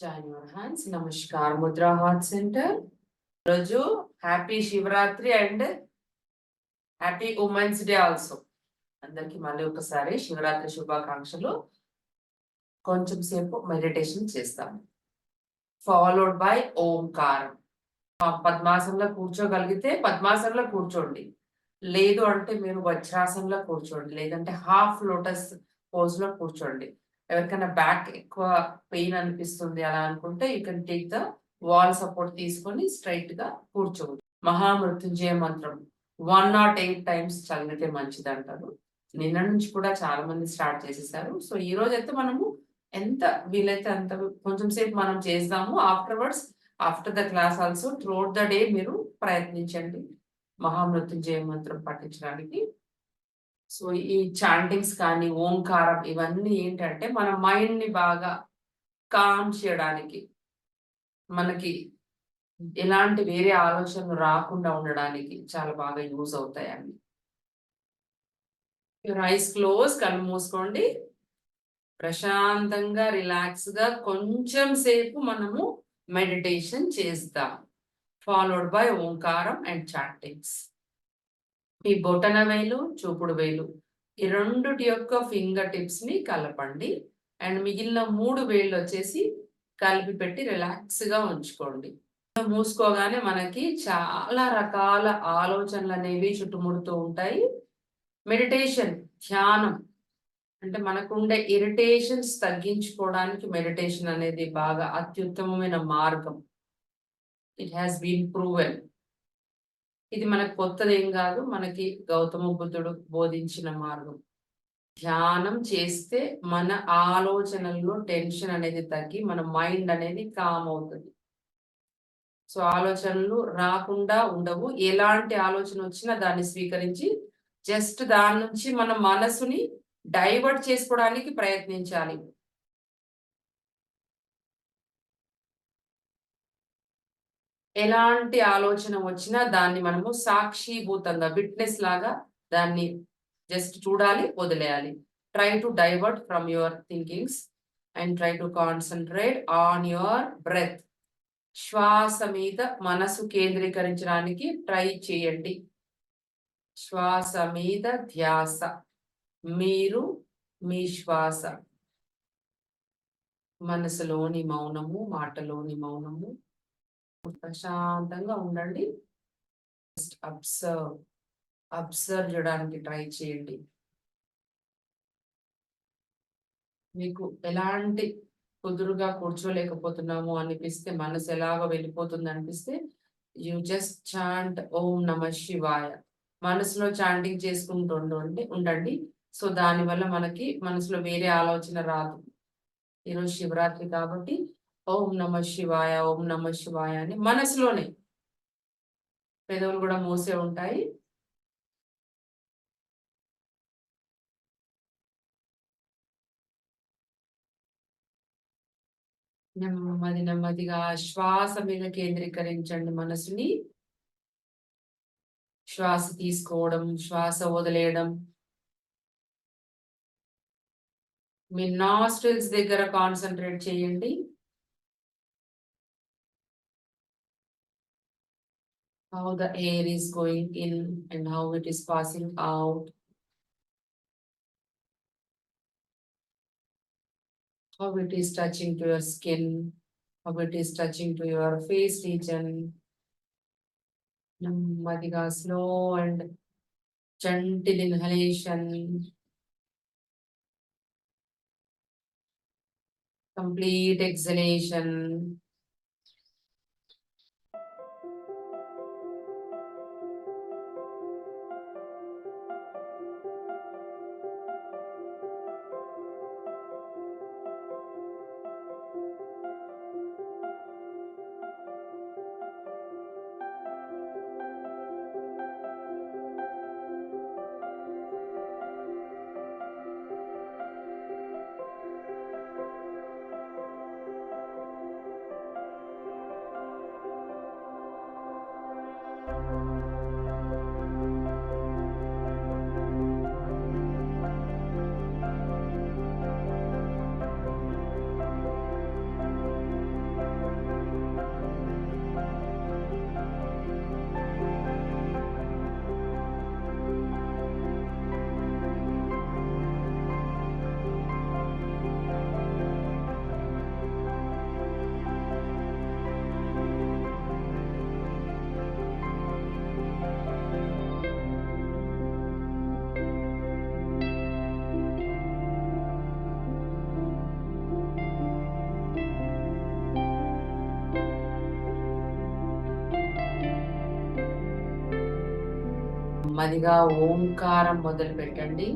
Join your hands నమస్కార్ Mudra heart center రోజు happy Shivaratri and happy women's day also అందరికి మళ్ళీ ఒకసారి శివరాత్రి శుభాకాంక్షలు. కొంచెం సేపు మెడిటేషన్ చేస్తాము ఫాలోడ్ బై ఓంకారం పద్మాసనంలో కూర్చోగలిగితే పద్మాసనంలో కూర్చోండి. లేదు అంటే మీరు వజ్రాసనంలో కూర్చోండి. లేదంటే హాఫ్ లోటస్ పోజ్లో కూర్చోండి. ఎవరికైనా బ్యాక్ ఎక్కువ పెయిన్ అనిపిస్తుంది అలా అనుకుంటే you can take the wall support తీసుకొని స్ట్రైట్గా కూర్చోవచ్చు. మహామృత్యుంజయ మంత్రం. వన్ నాట్ ఎయిట్ టైమ్స్ చదివితే మంచిది అంటారు నిన్న నుంచి కూడా చాలా మంది స్టార్ట్ చేసేసారు. సో ఈ రోజు అయితే మనము ఎంత వీలైతే అంత కొంచెం సేపు మనం చేద్దాము afterwards after the class also throughout the day మీరు ప్రయత్నించండి. మహామృత్యుంజయ మంత్రం పఠించడానికి. సో ఈ చాంటింగ్స్ కానీ ఓంకారం ఇవన్నీ ఏంటంటే మన మైండ్ని బాగా కామ్ చేయడానికి మనకి ఎలాంటి వేరే ఆలోచనలు రాకుండా ఉండడానికి చాలా బాగా యూజ్ అవుతాయి అన్ని. రైస్ క్లోజ్ కళ్ళు మూసుకోండి. ప్రశాంతంగా రిలాక్స్గా కొంచెం సేపు మనము మెడిటేషన్ చేస్తాం ఫాలోడ్ బై ఓంకారం అండ్ చాంటింగ్స్ మీ బొటన వేలు చూపుడు వేలు. ఈ రెండుటి యొక్క ఫింగర్ టిప్స్ని కలపండి. అండ్ మిగిలిన మూడు వేళ్ళు వచ్చేసి కలిపి పెట్టి రిలాక్స్గా ఉంచుకోండి. మూసుకోగానే మనకి చాలా రకాల ఆలోచనలు అనేవి చుట్టుముడుతూ ఉంటాయి. మెడిటేషన్ ధ్యానం అంటే మనకుండే ఇరిటేషన్స్ తగ్గించుకోవడానికి మెడిటేషన్ అనేది బాగా అత్యుత్తమమైన మార్గం. ఇట్ హ్యాస్ బీన్ ప్రూవెన్ ఇది మనకు కొత్తదేం కాదు మనకి గౌతమ బుద్ధుడు బోధించిన మార్గం. ధ్యానం చేస్తే మన ఆలోచనల్లో టెన్షన్ అనేది తగ్గి మన మైండ్ అనేది కామ్ అవుతుంది. సో ఆలోచనలు రాకుండా ఉండవు. ఎలాంటి ఆలోచన వచ్చినా దాన్ని స్వీకరించి జస్ట్ దాని నుంచి మన మనసుని డైవర్ట్ చేసుకోవడానికి ప్రయత్నించాలి. ఎలాంటి ఆలోచన వచ్చినా దాన్ని మనము సాక్షిభూతంగా విట్నెస్ లాగా దాన్ని జస్ట్ చూడాలి వదిలేయాలి. Try to divert from your thinkings and try to concentrate on your breath శ్వాస మీద మనసు కేంద్రీకరించడానికి ట్రై చేయండి. శ్వాస మీద ధ్యాస. మీరు మీ శ్వాస. మనసులోని మౌనము మాటలోని మౌనము ప్రశాంతంగా ఉండండి. జస్ట్ అబ్సర్వ్ అబ్సర్వ్ చేయడానికి ట్రై చేయండి. మీకు ఎలాంటి కుదురుగా కూర్చోలేకపోతున్నాము అనిపిస్తే మనసు ఎలాగో వెళ్ళిపోతుంది అనిపిస్తే యు జస్ట్ చాంట్ ఓం నమ శివాయ మనసులో చాంటింగ్ చేసుకుంటూ ఉండండి ఉండండి. సో దానివల్ల మనకి మనసులో వేరే ఆలోచన రాదు. ఈరోజు శివరాత్రి కాబట్టి ఓం నమ శివాయ ఓం నమ శివాయ అని మనసులోనే పెదవులు కూడా మోసే ఉంటాయి. నెమ్మది నెమ్మదిగా శ్వాస మీద కేంద్రీకరించండి మనసుని. శ్వాస తీసుకోవడం శ్వాస వదిలేయడం. మీ నాస్ట్రిల్స్ దగ్గర కాన్సన్ట్రేట్ చేయండి. how the air is going in and how it is passing out. How it is touching to your skin, how it is touching to your face region. Madhika slow and gentle inhalation. Complete exhalation. నెమ్మదిగా ఓంకారం మొదలు పెట్టండి.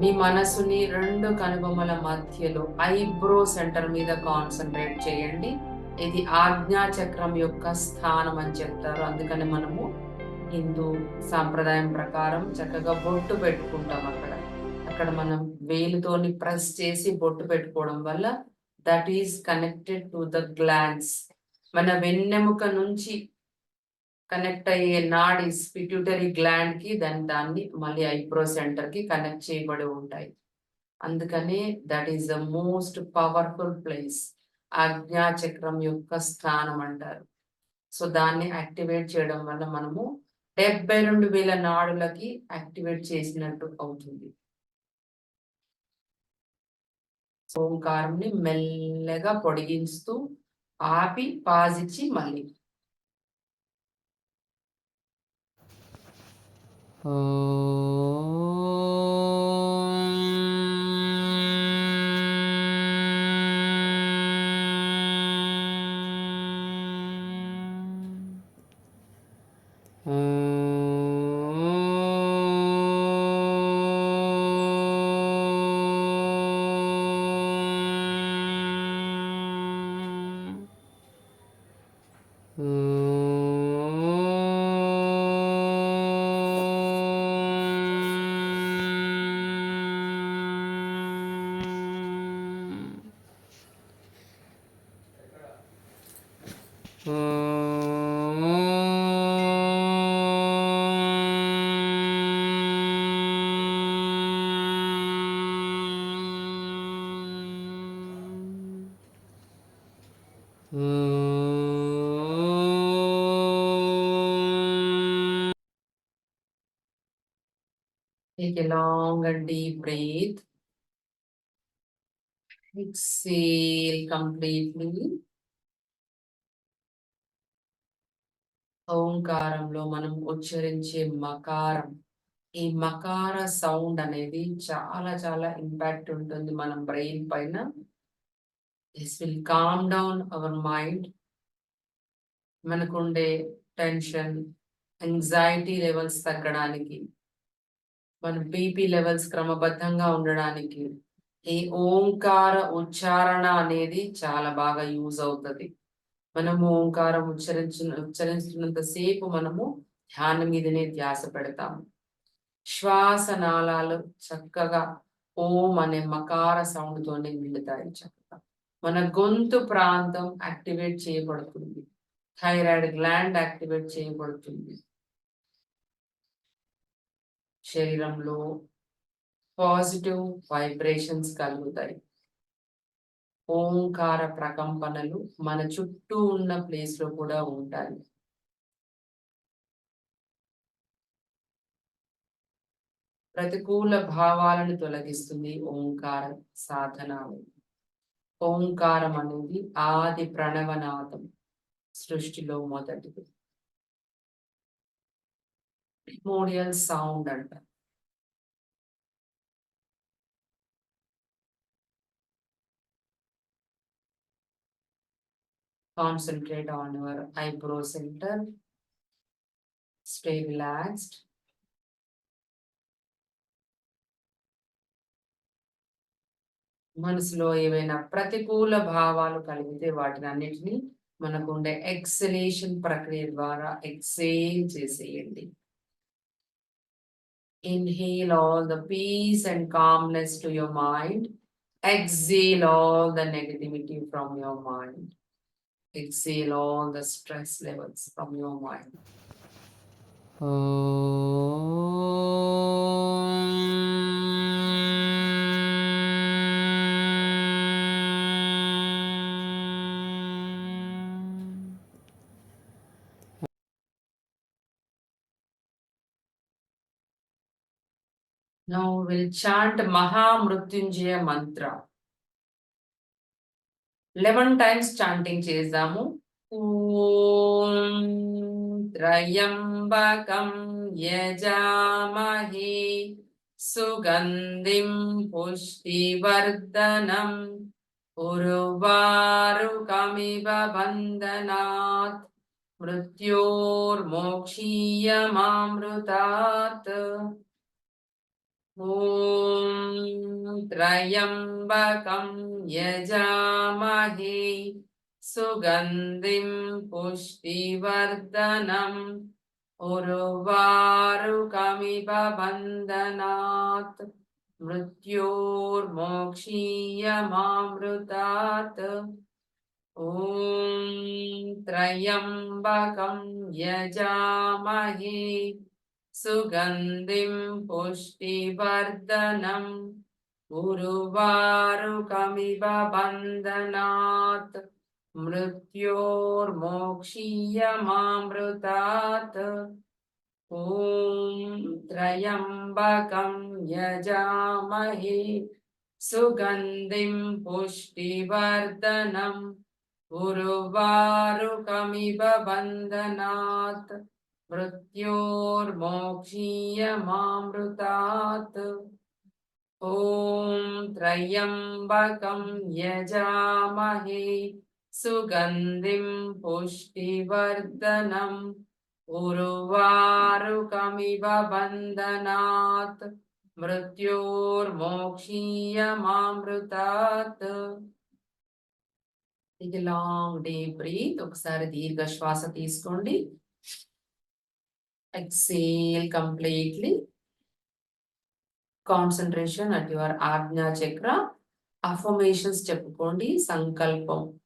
మీ మనసుని రెండు కనుబొమ్మల మధ్యలో eyebrow centre మీద concentrate చేయండి. ఇది ఆజ్ఞా చక్రం యొక్క స్థానం అని చెప్తారు. అందుకని మనము హిందూ సాంప్రదాయం ప్రకారం చక్కగా బొట్టు పెట్టుకుంటాం అక్కడ. అక్కడ మనం వేలుతోని ప్రెస్ చేసి బొట్టు పెట్టుకోవడం వల్ల that is connected to the glands. మన వెన్నెముక నుంచి కనెక్ట్ అయ్యే నాడి పిట్యూటరీ గ్లాండ్కి దాని దాన్ని మళ్ళీ ఐబ్రో సెంటర్కి కనెక్ట్ చేయబడి ఉంటాయి. అందుకనే that is the most powerful place Ajna చక్రం యొక్క స్థానం అంటారు. సో దాన్ని యాక్టివేట్ చేయడం వల్ల మనము డెబ్బై రెండు వేల నాడులకి యాక్టివేట్ చేసినట్టు అవుతుంది. ఓంకారంని మెల్లగా పొడిగిస్తూ ఆపి పాజిచ్చి మళ్ళీ 哦。Take a long and deep breath. Exhale completely. ఓంకారంలో మనం ఉచ్చరించే మకారం ఈ మకార సౌండ్ అనేది చాలా చాలా ఇంపాక్ట్ ఉంటుంది మన బ్రెయిన్ పైన this will calm down our mind మనకుండే టెన్షన్ ఎంగ్జైటీ లెవెల్స్ తగ్గడానికి మన బీపీ లెవెల్స్ క్రమబద్ధంగా ఉండడానికి ఈ ఓంకార ఉచ్చారణ అనేది చాలా బాగా యూజ్ అవుతుంది. మనము ఓంకారం ఉచ్చరించిన ఉచ్చరిస్తున్నంత సేపు మనము ధ్యానం మీదనే ధ్యాస పెడతాము. శ్వాస నాళాలు చక్కగా ఓం అనే మకార సౌండ్ తోనే నిండుతాయి చక్కగా. మన గొంతు ప్రాంతం యాక్టివేట్ చేయబడుతుంది. థైరాయిడ్ గ్లాండ్ యాక్టివేట్ చేయబడుతుంది. శరీరంలో పాజిటివ్ వైబ్రేషన్స్ కలుగుతాయి. ఓంకార ప్రకంపనలు మన చుట్టూ ఉన్న ప్లేస్లో కూడా ఉంటాయి. ప్రతికూల భావాలను తొలగిస్తుంది ఓంకార సాధనాలు. ఓంకారం అనేది ఆది ప్రణవనాథం సృష్టిలో మొదటిది. ప్రిమోడియల్ సౌండ్ అంట. Concentrate on your eyebrow center stay relaxed మనసులో ఏవైనా ప్రతికూల భావాలు కలిగితే వాటిని అన్నిటినీ మనకు ఉండే ఎక్సలేషన్ ప్రక్రియ ద్వారా ఎక్సేల్ చేసేయండి. Inhale all the peace and calmness to your mind. Exhale all the negativity from your mind. Exhale all the stress levels from your mind. Oh. Now we'll chant Mahamrutyunjaya mantra. 11 times chanting chesamu. Om Trayambakam Yajamahi Sugandhim Pushtivardhanam Uruvarukamiva Bandhanat Mruttyormokshiya Mamrutat ॐ त्र्यम्बकं यजामहे सुगन्धिं पुष्टिवर्धनम् उर्वारुकमिव बन्धनात् मृत्योर्मोक्षीयमामृतात्। ॐ त्र्यम्बकं यजामहे सुगन्धिं पुष्टिवर्धनम् उर्वारुकमिव बन्धनात् मृत्योर्मोक्षीयमामृतात् ॐ त्र्यम्बकं यजामहे। सुगन्धिं पुष्टिवर्धनम् उर्वारुकमिव बन्धनात् मृत्योर्मोक्षीयमामृतात् ॐ त्र्यम्बकं यजामहे सुगन्धिं पुष्टिवर्धनम् उर्वारुकमिव बन्धनात् మృత్యోర్మోక్షీయమామృతాత్ ఇది లాంగ్ డే బ్రీత్ ఒకసారి దీర్ఘ శ్వాస తీసుకోండి exhale completely concentration at your Ajna chakra affirmations చెప్పుకోండి. సంకల్పం.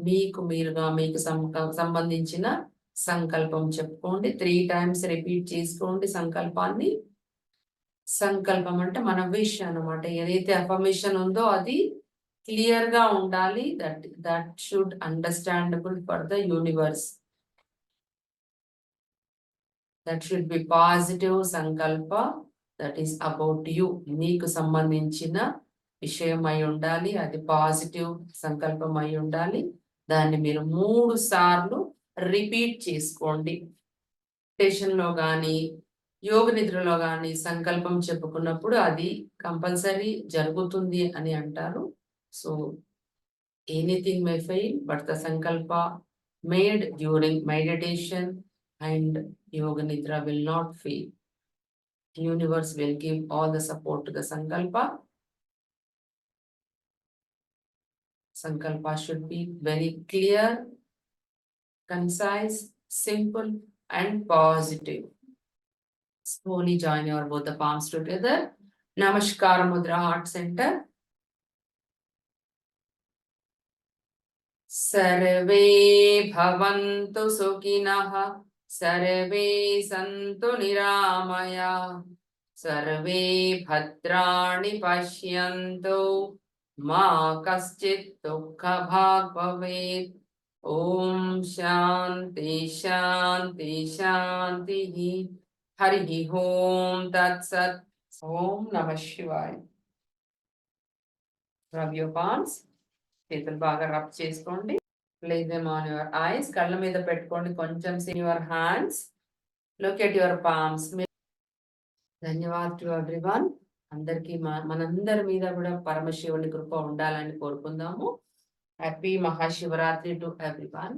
మీకు మీరుగా మీకు సం- సంబంధించిన సంకల్పం చెప్పుకోండి. త్రీ టైమ్స్ రిపీట్ చేసుకోండి సంకల్పాన్ని. సంకల్పం అంటే మన విష్ అనమాట ఏదైతే అఫర్మేషన్ ఉందో అది క్లియర్గా ఉండాలి. That that should understandable for the universe that should be positive సంకల్ప దట్ ఈస్ అబౌట్ యు నీకు సంబంధించిన విషయం అయి ఉండాలి అది పాజిటివ్ సంకల్పం అయి ఉండాలి. దాన్ని మీరు మూడు సార్లు రిపీట్ చేసుకోండి. మెడిటేషన్లో కానీ యోగ నిద్రలో కానీ సంకల్పం చెప్పుకున్నప్పుడు అది కంపల్సరీ జరుగుతుంది అని అంటారు. So anything may fail but the సంకల్ప made during meditation and Yoga Nidra will not fail. Universe will give all the support to the Sankalpa. Sankalpa should be very clear, concise, simple and positive. Slowly join your both the palms together. Namaskar Mudra Heart Center. Sarve भवन्तु सुखिनः सर्वे सन्तु निरामया सर्वे भद्राणि पश्यन्तु मा कश्चित् दुःखभाग् भवेत् ॐ शान्ति शान्ति शान्तिः हरिः ॐ तत्सत् ॐ नमः శివాయ రబ్ యువర్ పాన్స్ చేతులు బాగా రబ్ చేసుకోండి place them on your eyes కళ్ళ మీద పెట్టుకోండి. కొంచెం sin your hands look at your palms ధన్యవాద్ to everyone అందరికీ మనందరి మీద కూడా పరమశివుని కృప ఉండాలని కోరుకుందాము. Happy Mahashivratri to everyone